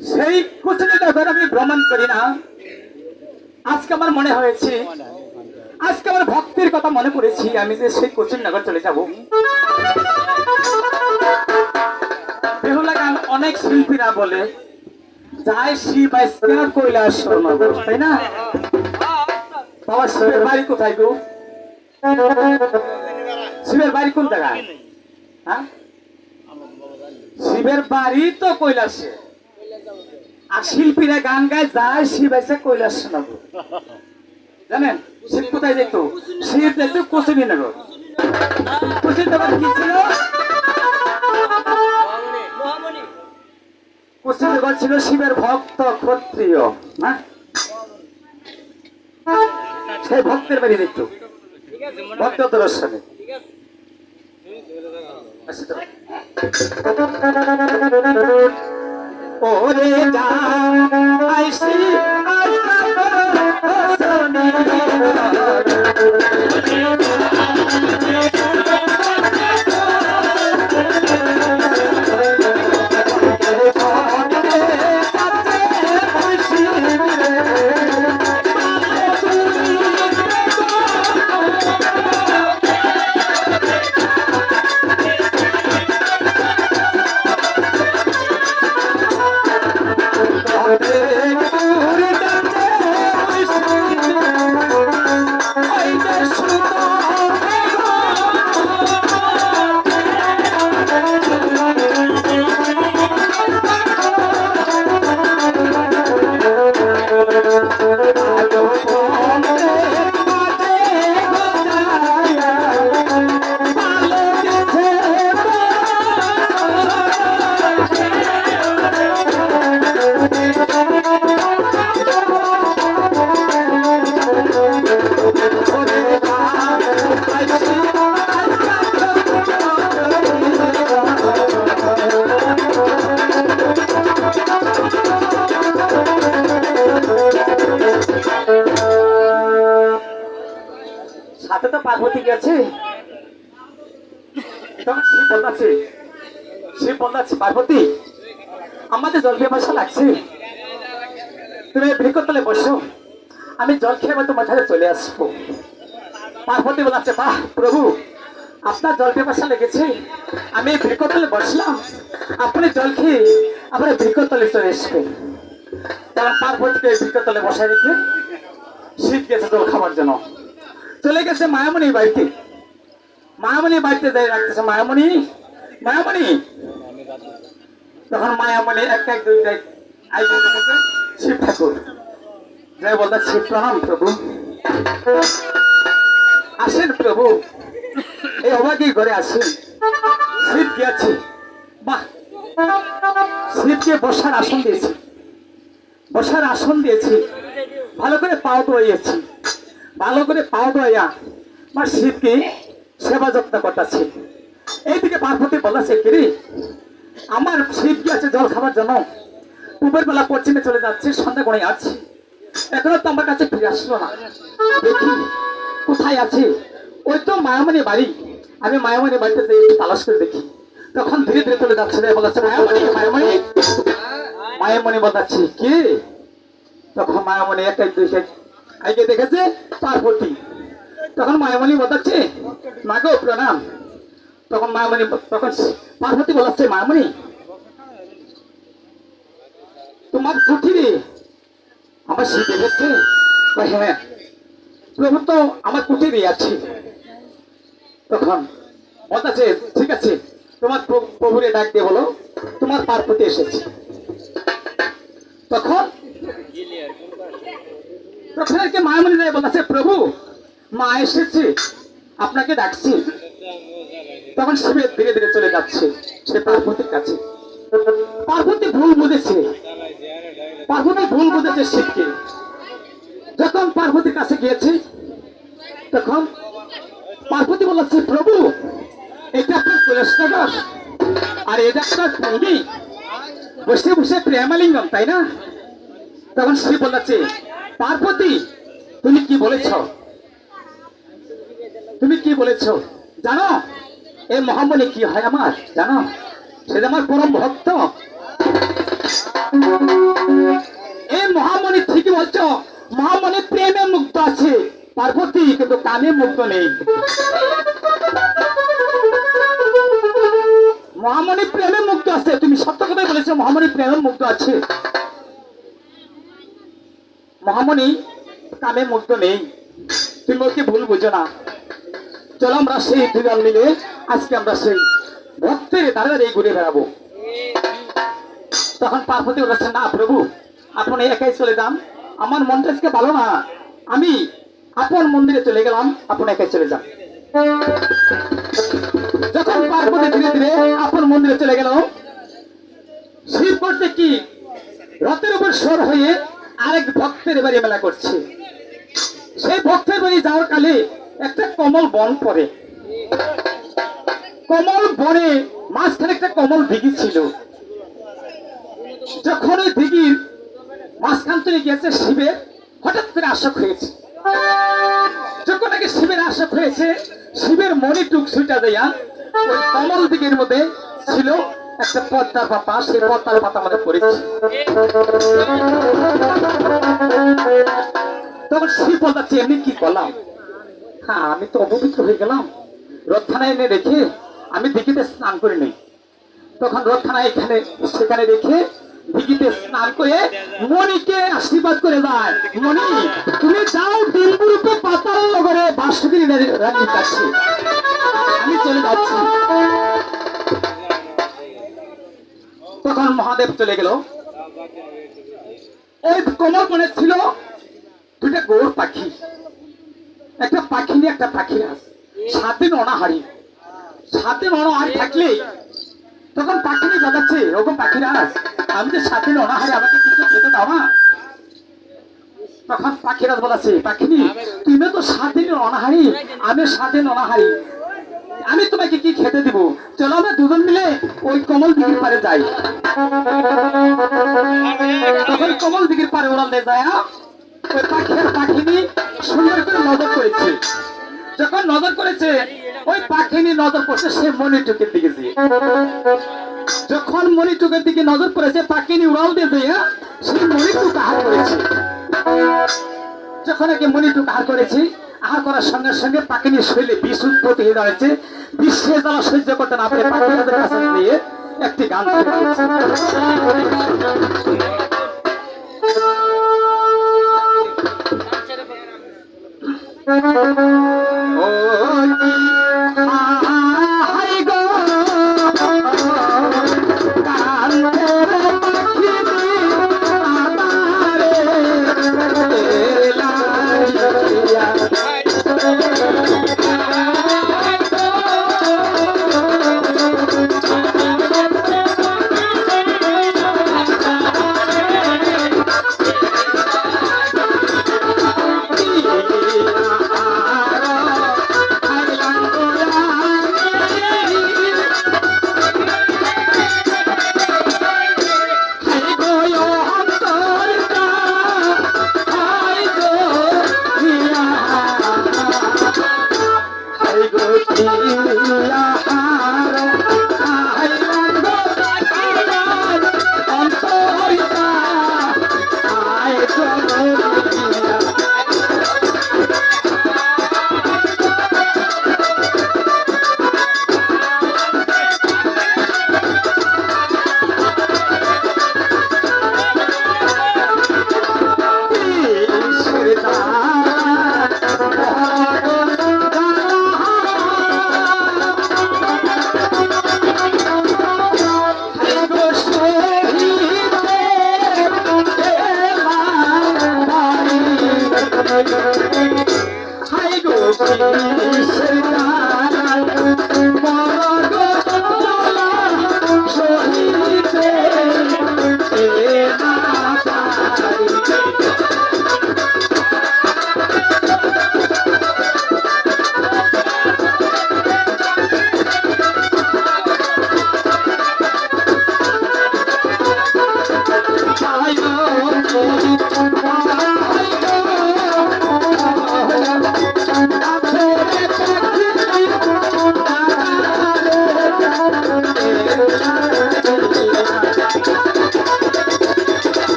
সেই কুচলিনগর আমি ভ্রমণ করি না। আজকে আমার মনে হয়েছে, আজকে আমার ভক্তির কথা মনে পড়েছি, আমি যে সেই কুচিনগর চলে যাব। বেহুলা গান অনেক শিল্পীরা বলে, যায় শিব আজকে কৈলাস নগর তাই না? বাবা, শিবের বাড়ি কোথায় গো? শিবের বাড়ি কোন জায়গায়? হ্যাঁ? শিবের বাড়ি তো কৈলাসে। আর শিল্পীরা গান গায় যায় শিব এসে কৈলাস শোনাবো। জানেন? শিব কোথায় যেত? শিব যেত কুচুরি নগর কুচুরি নগর কি ছিল? কুচুরি নগর ছিল শিবের ভক্ত ক্ষত্রিয় হ্যাঁ সেই ভক্তের বাড়ি যেত। ভক্ত দর্শনে। আচ্ছা ওরে যা। আইসি সাথে পার্বতী, আমাদের জল পিপাসা লাগছে। তুমি বৃক্ষতলে বসো। আমি জল খেয়ে তোমার ধারে চলে আসব। পার্বতী বলাচ্ছে বাহ, প্রভু, আপনার জল পিপাসা লেগেছে। আমি বৃক্ষতলে বসলাম। আপনি জল খেয়ে আবার বৃক্ষতলে চলে আসবেন। কারণ পার্বতীকে বৃক্ষতলে বসায় রেখে শীত গেছে জল খাবার জন্য। চলে গেছে মায়ামণির বাড়িতে। মায়ামণির বাড়িতে যাই রাখতেছে। মায়ামণি মায়ামণি তখন মায়ামণি এক এক দুই এক আইতে শিব ঠাকুর। যাই বলতে শিব প্রণাম, প্রভু। আসেন প্রভু। এই অবাকি ঘরে আসেন। শিব কি আছে বাহ! শিবকে বসার আসন দিয়েছি। বসার আসন দিয়েছি। ভালো করে পাও দোয়াইয়েছি ভালো করে পাও দোয়া আমার শিবকে সেবা যত্ন করতেছে। এইদিকে পার্বতী বলেছে কিরি আমার কি আছে জল খাবার জন্য। পূবের বেলা পশ্চিমে চলে যাচ্ছে, সন্ধ্যা করে আছি। এখনও তো আমার কাছে ফিরে আসলো না। দেখি, কোথায় আছে? ওই তো মায়ামণি বাড়ি। আমি মায়ামণি বাড়িতে যাই তালাশ করে দেখি। তখন ধীরে ধীরে চলে যাচ্ছে মায়ামণি মায়ামণি। মায়ামণি বলাচ্ছি কি? তখন মায়ামণি এক এক দুই এক আগে দেখেছে পার্বতী তখন মায়ামণি বলাচ্ছে মা গো প্রণাম। তখন মায়ামণি তখন পার্বতী বলাচ্ছে মায়ামণি তোমার কুঠিরে আমার শীত এসেছে হ্যাঁ প্রভু তো আমার কুঠিরে আছে তখন বলতেছে ঠিক আছে, তোমার প্র- প্রভুরে ডাক দিয়ে বলো, তোমার পার্বতী এসেছে। তখন তখন আর কি মায়ামণি রায় বলতেছে প্রভু, মা এসেছে, আপনাকে ডাকছি। তখন শিবের ধীরে ধীরে চলে যাচ্ছে। সে পার্বতীর কাছে। পার্বতী ভুল বুঝেছে। পার্বতী ভুল বুঝেছে শিবকে। যখন পার্বতীর কাছে গিয়েছে, তখন পার্বতী বলেছে প্রভু, এটা আপনার কৈলাসনগর। আর এটা আপনার পূর্ণি বসে বসে প্রেমালিঙ্গম তাই না? তখন শিব বলেছে, পার্বতী, তুমি কি বলেছ? তুমি কি বলেছ? জানো এই মহামণি, কি হয় আমার? জানো? সে আমার পরম ভক্ত। এই মহামণি, ঠিকই বলছো। মহামণি প্রেমে মুক্ত আছে। পার্বতী, কিন্তু কামে মুক্ত নেই। মহামণি প্রেমে মুক্ত আছে। তুমি সত্য কথাই বলেছ, মহামণি প্রেমে মুক্ত আছে। মহামণি কামে মুক্ত নেই। তুমি ওকে ভুল বুঝো না। চলো আমরা সেই দুজন মিলে আজকে আমরা সেই ভক্তের দ্বারা এই ঘুরে বেড়াবো। তখন পার্বতী বলেছেন না প্রভু, আপনি একাই চলে যান। আমার মনটা আজকে ভালো না। আমি আপন মন্দিরে চলে গেলাম, আপনি একাই চলে যান। যখন পার্বতী ধীরে ধীরে আপন মন্দিরে চলে গেল শিব করতে কি রথের উপর সর হয়ে আরেক ভক্তের বাড়ি মেলা করছে। সেই ভক্তের বাড়ি যাওয়ার কালে একটা কমল বন পড়ে। কমল বনে মাঝখানে একটা কমল দিঘি ছিল। যখন ওই দিঘির মাঝখান থেকে গিয়েছে শিবের, হঠাৎ করে আশক হয়েছে। যখন নাকি শিবের আশক হয়েছে, শিবের মনে টুক সুইটা দেয়া ওই কমল দিঘির মধ্যে ছিল একটা পদ্মার পাতা। সেই পদ্মার পাতা মধ্যে পড়েছে। তখন শিব বলতে এমনি কি করলাম হ্যাঁ আমি তো অপবিত্র হয়ে গেলাম। রথখানা এনে রেখে আমি দিঘিতে স্নান করে নেই। তখন রথখানা এখানে, সেখানে রেখে দিঘিতে স্নান করে মণিকে আশীর্বাদ করে যায়। মণি, তুমি যাও ডিম্বুরূপে পাতাল নগরে বাসুদেবী রানী কাছে। আমি চলে যাচ্ছি। তখন মহাদেব চলে গেল। ওই কোমর মনে ছিল দুটা গৌর পাখি। একটা পাখি নিয়ে একটা পাখি আস। সাত দিন অনাহারি সাত দিন অনাহারি থাকলে তখন পাখিনি বাজাচ্ছে ওরকম পাখিরা আস। আমি যে সাত দিন অনাহারি আমাকে কিছু খেতে দাও না তখন বলাচ্ছে পাখিনি তুমি তো সাত দিন অনাহারি আমি সাত দিন অনাহারি আমি তোমাকে কি খেতে দিব? চলো আমরা দুজন মিলে ওই কমল দিঘির পারে যাই। তখন কমল দিঘির পারে ওড়ালে যায় যখন নজর করেছে, ওই সে দিকে নজর পড়েছে পাখিনি উড়াল দিয়ে সেই মণিটুক আহার করেছে। যখন একে মণিটুক আহার করেছি, আহার করার সঙ্গে সঙ্গে পাখিনীর শৈলে বিষ উৎপত্তি হয়ে দাঁড়িয়েছে বিশ্বের জ্বালা সহ্য করতে না একটি গান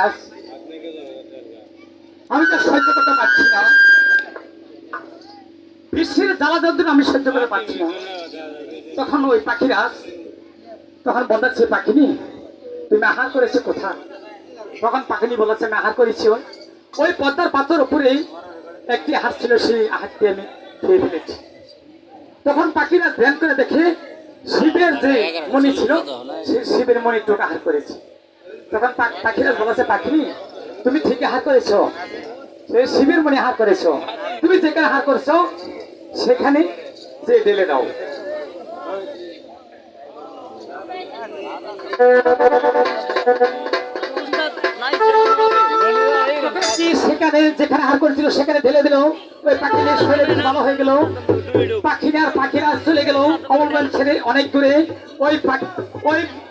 গাছ আমি তো সহ্য করতে পারছি না। বিশ্বের জ্বালা যন্ত্রণা আমি সহ্য করতে পারছি না। তখন ওই পাখিরা, তখন বলতেছে, পাখিনি, তুমি আহার করেছ কোথা তখন পাখিনি বলেছে আমি আহার করেছি ওই পদ্মার পাথর উপরেই একটি হাত ছিল, সেই হাতটি আমি খেয়ে ফেলেছি। তখন পাখিরা ধ্যান করে দেখে শিবের যে মণি ছিল সেই শিবের মণি টোকা আহার করেছে। তখন পাখিরা বলেছে, পাখিনি, তুমি ঠিক আহার করেছ। সেই শিবের মণি আহার করেছ। তুমি যেখানে আহার করছ, সেখানে যে ঢেলে দাও। সেখানে, যেখানে হার করেছিল, সেখানে ঢেলে দিল। ওই পাখিদের শরীরে ভালো হয়ে গেল। পাখিরা পাখিরা চলে গেল। অমলবান ছেড়ে অনেক দূরে। ওই পাখি- ওই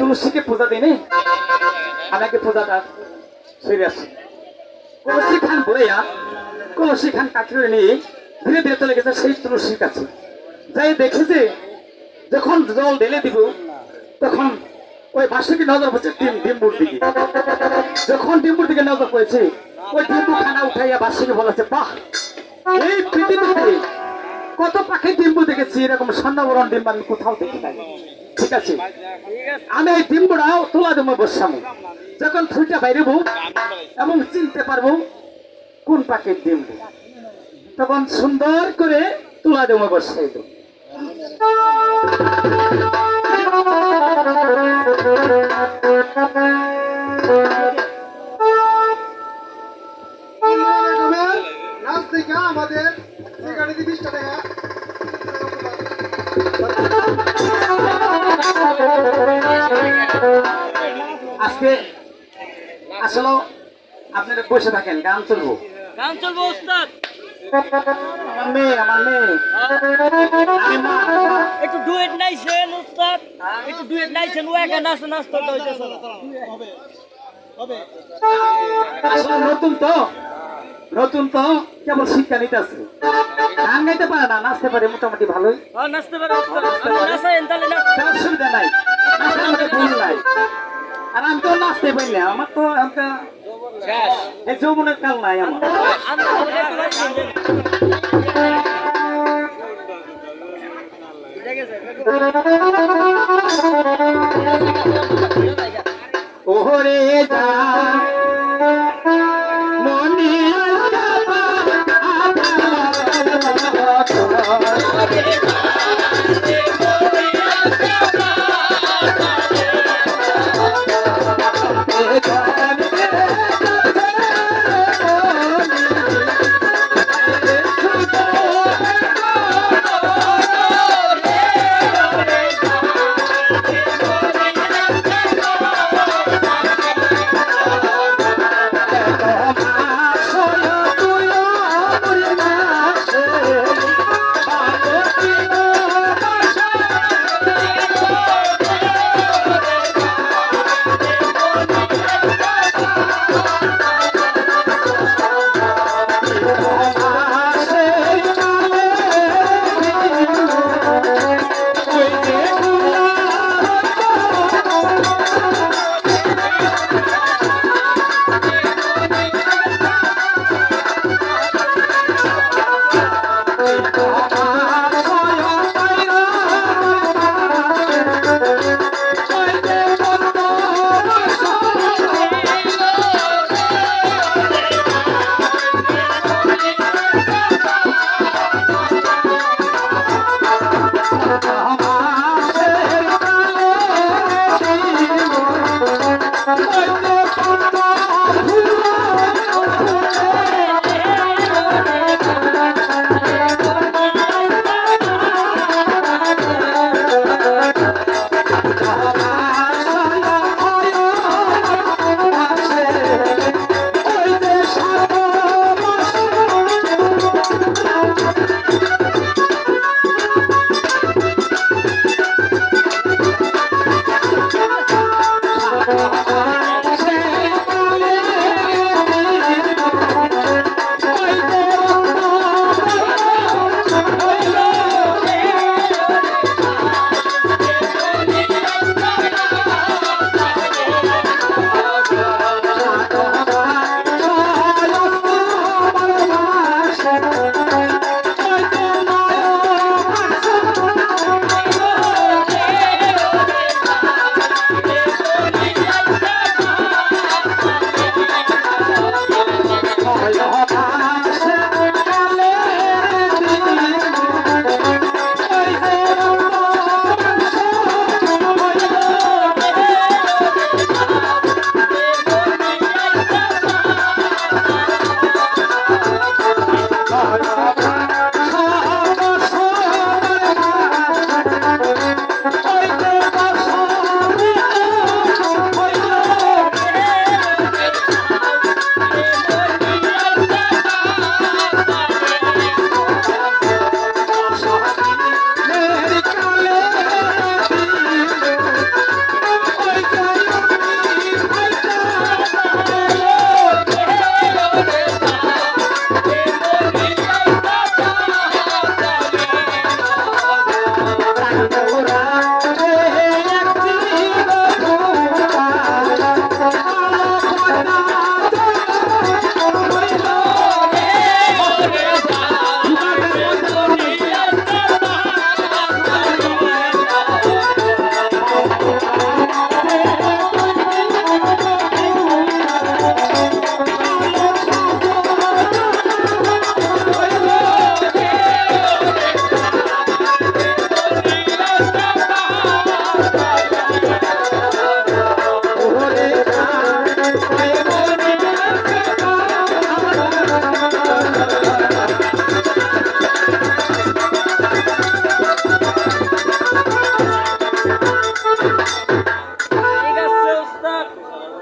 তুলসীকে পূজা দিইনি আমাকে পূজাটা সেরে আসি। কলসি খান বইয়া কলসি খান কাঠিয়ে নিয়ে ধীরে ধীরে চলে গেছে সেই তুলসীর কাছে। যাই দেখেছে যখন জল ঢেলে দিব, তখন ওই বাসীকে নজর পড়ছে ডিম ডিম্বুর দিকে। যখন ডিম্বুর দিকে নজর পড়েছে, ওই ডিম্বু খানা উঠাইয়া বাসীকে বলেছে বাহ! এই পৃথিবীতে কত পাখি ডিম্বু দেখেছি, এরকম স্বর্ণবরণ ডিম্বু আমি কোথাও দেখি নাই। ঠিক আছে। আমি এই ডিম্বুটাও তোলা দেবো বসামো যখন ফুইটা বাইরেব এবং চিনতে পারব কোন পাখির ডিম্বু। তখন সুন্দর করে তুলা দেবো বসাই দেবো। নাচ আমাদের সিগারেটি বিশ টাকা আজকে আসলে আপনারা বসে থাকেন গান চলবো। গান চলবো ওস্তাদ। আমার মেয়ে আমার মেয়ে। আমি মা মা। একটু ডুয়েট নাইছেন ওস্তাদ। একটু ডুয়েট নাইছেন ও একা নাচ নাচতে হইতেছে আসলে নতুন তো। নতুন তো কেবল শিক্ষা নিতে আছে। গান গাইতে পারে না নাচতে পারে মোটামুটি ভালোই। হ্যাঁ নাচতে পারে অসুবিধা নাই। নাচতে আমাদের ভুল নাই। আর আমি তো নাচতে পারি না আমার তো যৌবনের কাল নাই আমার। ওহরে যা 아,